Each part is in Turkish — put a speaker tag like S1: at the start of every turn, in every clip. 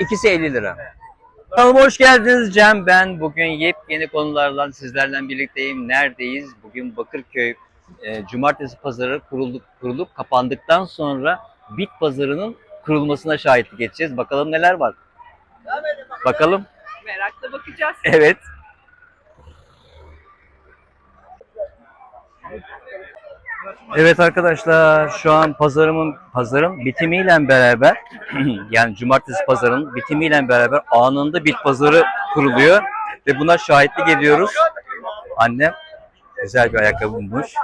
S1: İkisi 50 lira. Kanalıma hoş geldiniz Cem ben. Bugün yepyeni konularla sizlerle birlikteyim. Neredeyiz? Bugün Bakırköy e, Cumartesi Pazarı kurulup, kurulup kapandıktan sonra Bit Pazarı'nın kurulmasına şahitlik edeceğiz. Bakalım neler var. Bakalım.
S2: Merakla bakacağız.
S1: Evet. Evet arkadaşlar şu an pazarımın pazarın bitimiyle beraber yani cumartesi pazarının bitimiyle beraber anında bit pazarı kuruluyor ve buna şahitlik ediyoruz. Annem güzel bir ayakkabı bulmuş.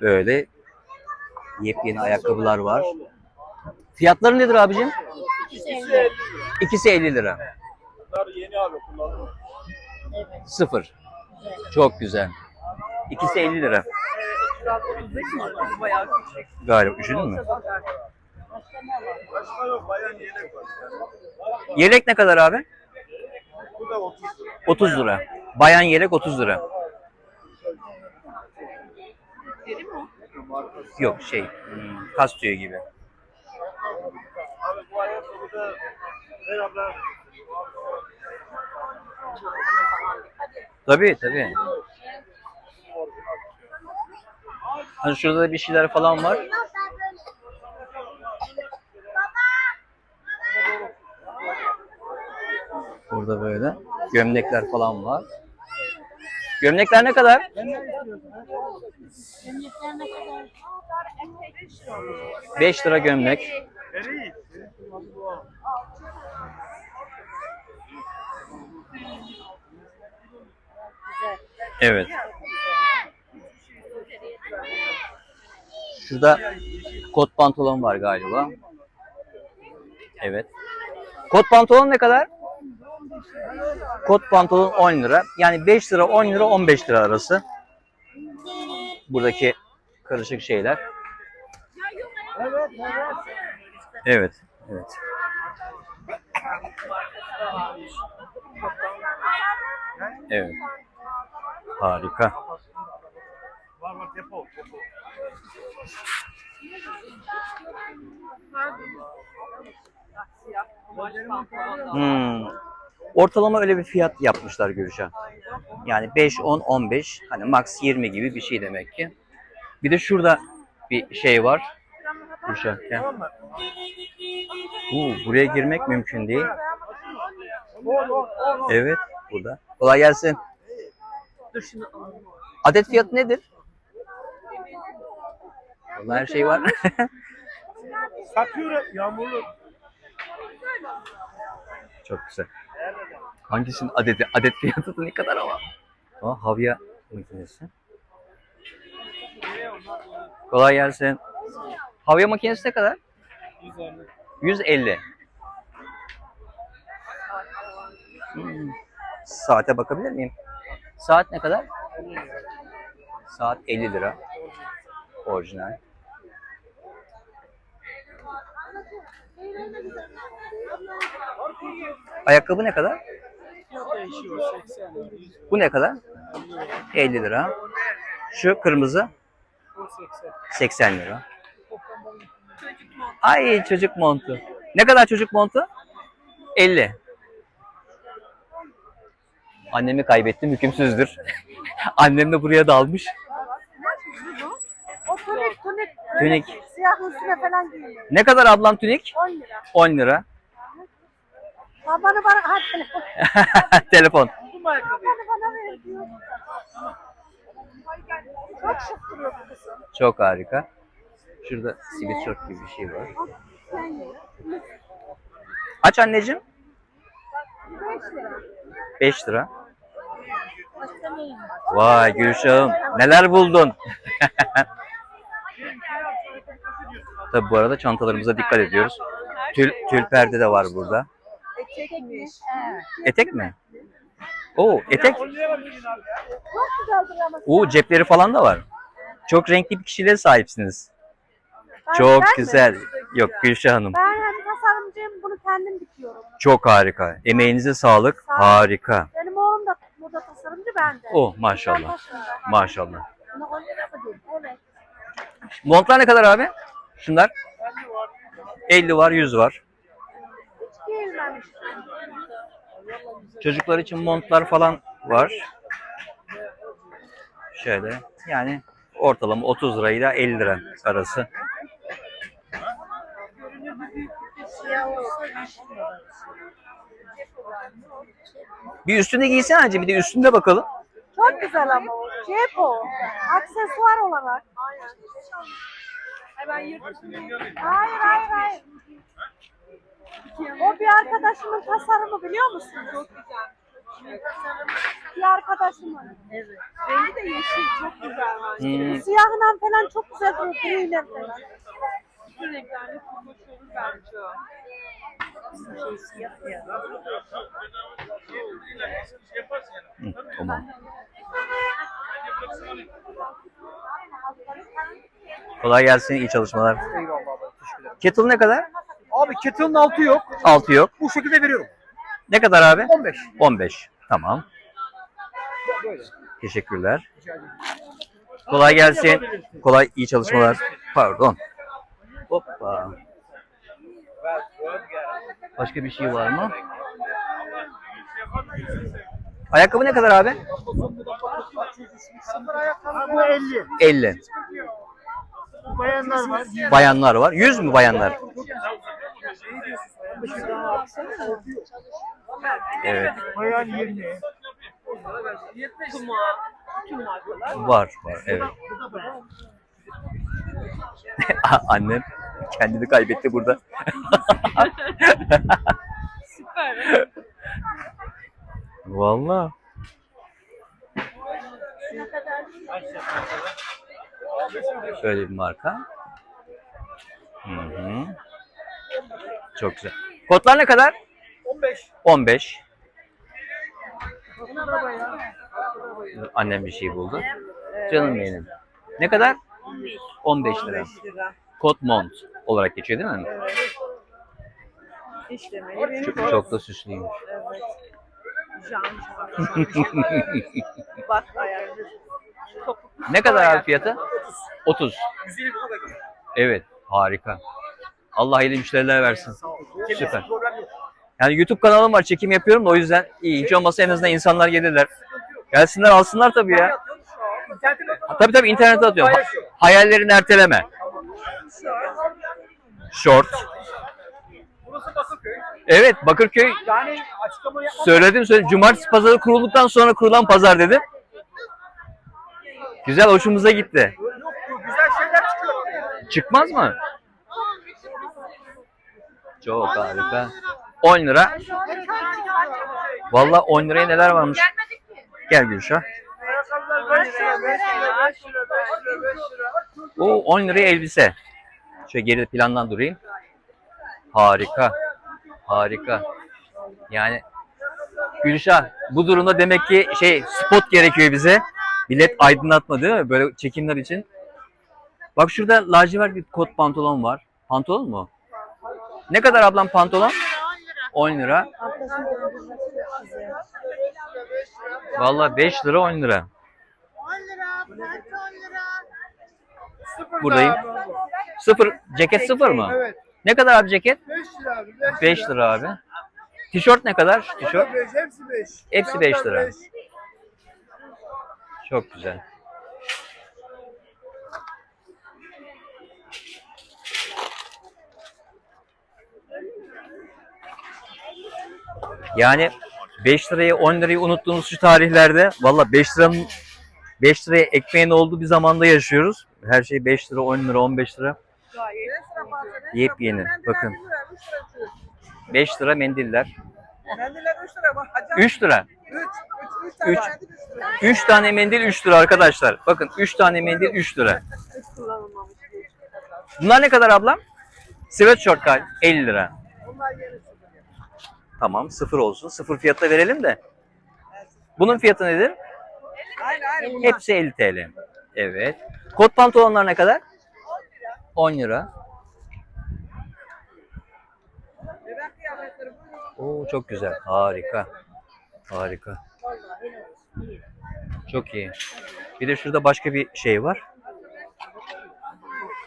S1: Böyle yepyeni ayakkabılar var. Fiyatları nedir abicim?
S3: ikisi 50 lira.
S1: İkisi 50 lira.
S3: Bunlar yeni abi kullanılıyor.
S1: Sıfır. Çok güzel. İkisi 50 lira.
S2: 35 mi? Bayağı küçük.
S1: Galiba üşüdün mü?
S3: Başka yok bayan yelek var.
S1: Yelek ne kadar abi?
S3: Bu da 30 lira.
S1: 30 lira. Bayan yelek 30 lira. Yok şey, hmm, kas tüyü gibi.
S3: Abi bu ayakkabı da herhalde
S1: Tabii tabii. Hani şurada da bir şeyler falan var. Burada böyle gömlekler falan var. Gömlekler ne kadar?
S4: Gömlekler ne kadar?
S1: 5 lira gömlek. Evet. Şurada kot pantolon var galiba. Evet. Kot pantolon ne kadar? Kot pantolon 10 lira. Yani 5 lira, 10 lira, 15 lira arası. Buradaki karışık şeyler. Evet, evet. Evet. Harika. Hmm. Ortalama öyle bir fiyat yapmışlar Gülşah. Yani 5, 10, 15, hani max 20 gibi bir şey demek ki. Bir de şurada bir şey var.
S3: Mı?
S1: Uu, buraya girmek mümkün değil. Evet, burada. Kolay gelsin.
S2: Dur şunu alalım.
S1: Adet fiyatı nedir? Vallahi her şey var.
S3: Satıyor yağmurlu.
S1: Çok güzel. Hangisinin adeti? Adet fiyatı da ne kadar ama? Aa, havya makinesi. Kolay gelsin. Havya makinesi ne kadar?
S3: 150.
S1: 150. Hmm. Saate bakabilir miyim? Saat ne kadar? Saat 50 lira. Orijinal. Ayakkabı ne kadar?
S3: Fiyat değişiyor 80 lira. 100 lira.
S1: Bu ne kadar? 50 lira. Şu kırmızı
S3: Bu 80.
S1: 80 lira. Ay çocuk montu. Ne kadar çocuk montu? 50. Annemi kaybettim, hükümsüzdür. Annem de buraya dalmış.
S4: O tunik tunik.
S1: Tünik.
S4: Siyah üstüne falan giyiyor.
S1: Ne kadar ablam tünik?
S4: 10 lira.
S1: 10 lira.
S4: Babanı bana ha telefon.
S1: Telefon.
S3: Bu mu ayakkabı?
S4: Babanı bana ver diyor. Çok şık duruyor bu kızım.
S1: Çok harika. Şurada sweatshirt gibi bir şey var. Aç anneciğim.
S4: 5 lira.
S1: 5 lira. Vay Gülşah'ım neler buldun? Tabi bu arada çantalarımıza dikkat ediyoruz. Tül, tül perde de var burada. Etek mi? Oo etek.
S3: 10 lira verin abi ya.
S4: Çok güzeldir ama.
S1: Oo cepleri falan da var. Çok renkli bir kişiliğe sahipsiniz. Çok güzel. Yok Gülşah Hanım.
S4: Ben tasarımcıyım bunu kendim dikiyorum.
S1: Çok harika. Emeğinize sağlık.
S4: Sağ.
S1: Harika.
S4: Benim oğlum da burada tasarımcı ben de.
S1: Oh maşallah. Maşallah.
S4: Bunu 10 lira mı değil? Evet.
S1: Montlar ne kadar abi? Şunlar 50 var, 100 var.
S4: Hiç giyilmemiş.
S1: Çocuklar için montlar falan var. Şöyle yani ortalama 30 lirayla 50 lira arası. Bir üstünde giysene hacı, bir de üstünde bakalım.
S4: Çok güzel ama o. Cep o. Aksesuar olarak.
S2: Yırtışını
S4: Hayır hayır hayır. O bir arkadaşımın tasarımı biliyor musun?
S2: Çok güzel.
S4: Bir arkadaşımın.
S2: Evet. Rengi de yeşil. Çok güzel.
S1: Hmm,
S4: Siyahından falan çok güzel duruyor. Griyle falan.
S2: Bütün renklerle kurmuş olur bence o. Şey siyah ya.
S1: hı, tamam. Kolay gelsin, iyi çalışmalar. Kettle ne kadar?
S5: Abi kettle'ın altı yok.
S1: Altı yok.
S5: Bu şekilde veriyorum.
S1: Ne kadar abi?
S5: 15.
S1: 15. Tamam.
S5: Böyle.
S1: Teşekkürler. Kolay gelsin. Kolay iyi çalışmalar. Pardon. Hoppa. Başka bir şey var mı? Ayakkabı ne kadar abi?
S5: Bu 50.
S1: 50.
S5: Bayanlar var.
S1: Bayanlar var. 100 mü bayanlar? Evet.
S5: Bayan 20.
S2: Kuma. Bütün markalar.
S1: Var var. Evet. Annem kendini kaybetti burada.
S2: Süper.
S1: Vallahi. Şöyle bir marka. Hı hı. Çok güzel. Kotlar ne kadar?
S5: 15.
S1: 15. Annem bir şey buldu. Canım benim. Ne kadar? 15 lira. Kot mont olarak geçiyor değil mi?
S2: İşlemeli
S1: Çok, çok da süslüymüş.
S2: Bak ayarlı.
S1: Ne kadar abi fiyatı? 30.
S5: 150 lira da
S1: Evet, harika. Allah hayırlı müşteriler versin. Süper. Yani YouTube kanalım var, çekim yapıyorum da o yüzden iyi. Hiç olmazsa en azından insanlar gelirler. Gelsinler alsınlar tabii ya.
S5: Bakın.
S1: Tabii tabii internete atıyorum. Ha- hayallerini erteleme. Short.
S5: Burası Bakırköy.
S1: Evet, Bakırköy
S5: Yani açıklama yapmam.
S1: söyledim söyledim. Cumartesi pazarı kurulduktan sonra kurulan pazar dedim. Güzel, hoşumuza gitti.
S5: Yok güzel şeyler çıkıyor.
S1: Çıkmaz mı? Çok harika. 10 lira. Vallahi 10 liraya neler varmış. Gel Gülşah.
S5: Ayakkabılar 5 lira, 5 lira, 5 lira, 5 lira, 5 lira.
S1: O 10 liraya elbise. Şöyle geride plandan durayım. Harika. Harika. Yani Gülşah bu durumda demek ki şey spot gerekiyor bize. Bilet aydınlatma değil mi? Böyle çekimler için. Bak şurada lacivert bir kot pantolon var. Pantolon mu? Ne kadar ablam pantolon? 10 lira. Vallahi 5 lira 10 lira.
S5: Sıfır
S1: Buradayım. Sıfır. Ceket sıfır mı?
S5: Evet.
S1: Ne kadar abi ceket?
S5: 5 lira abi. 5
S1: 5 lira abi. Tişört ne kadar? Tişört?
S5: 5, hepsi 5.
S1: Hepsi beş lira. Çok güzel. Yani 5 lirayı 10 lirayı unuttuğumuz şu tarihlerde valla 5 liranın 5 liraya ekmeğin olduğu bir zamanda yaşıyoruz. Her şey 5 lira, 10 lira, 15 lira. Yepyeni. Bakın. 5 lira mendiller.
S5: Mendiller 3 lira bak. Hacı
S1: 3 lira.
S5: 3. 3 tane
S1: Üç.
S5: mendil 3 lira.
S1: 3 tane mendil 3 lira arkadaşlar. Bakın 3 tane mendil 3 lira. Bunlar ne kadar ablam? Sweatshirt kal 50 lira. Tamam sıfır olsun. Sıfır fiyatla verelim de. Bunun fiyatı nedir?
S5: Aynen aynen.
S1: Hepsi 50 TL. Evet. Kot pantolonlar ne kadar? 10 lira. Oo çok güzel. Harika. Harika. Çok iyi. Bir de şurada başka bir şey var.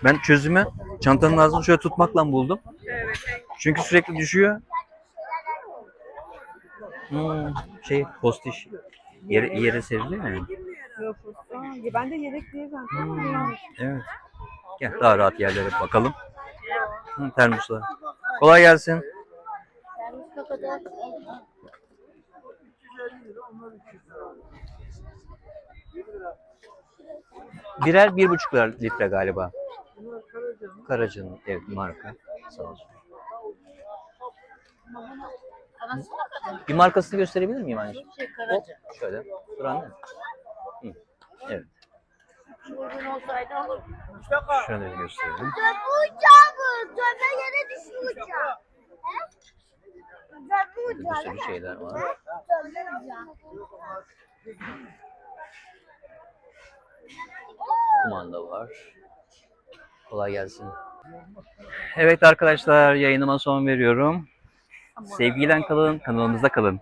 S1: Ben çözümü Çantanın ağzını şöyle tutmakla buldum. Çünkü sürekli düşüyor. Hmm, şey postiş. Yere, yere seriliyor ya.
S4: Yok. Aa, ben de yedek diye ben.
S1: Hmm, evet. Gel daha rahat yerlere bakalım. Hı, termoslar. Kolay gelsin. Birer bir buçuk litre galiba. Karaca'nın evet marka. Sağ olsun. Bir markasını gösterebilir miyim anneciğim? Hop, şöyle. Dur anne. Hı, Evet. Şöyle bir göstereyim.
S6: Uçağı bu. Döve yere düşmüş uçağı.
S1: Bir
S6: uçağı.
S1: sürü şeyler var.
S6: Döve uçağı.
S1: Kumanda var. Kolay gelsin. Evet arkadaşlar yayınıma son veriyorum. Sevgiyle kalın, kanalımızda kalın.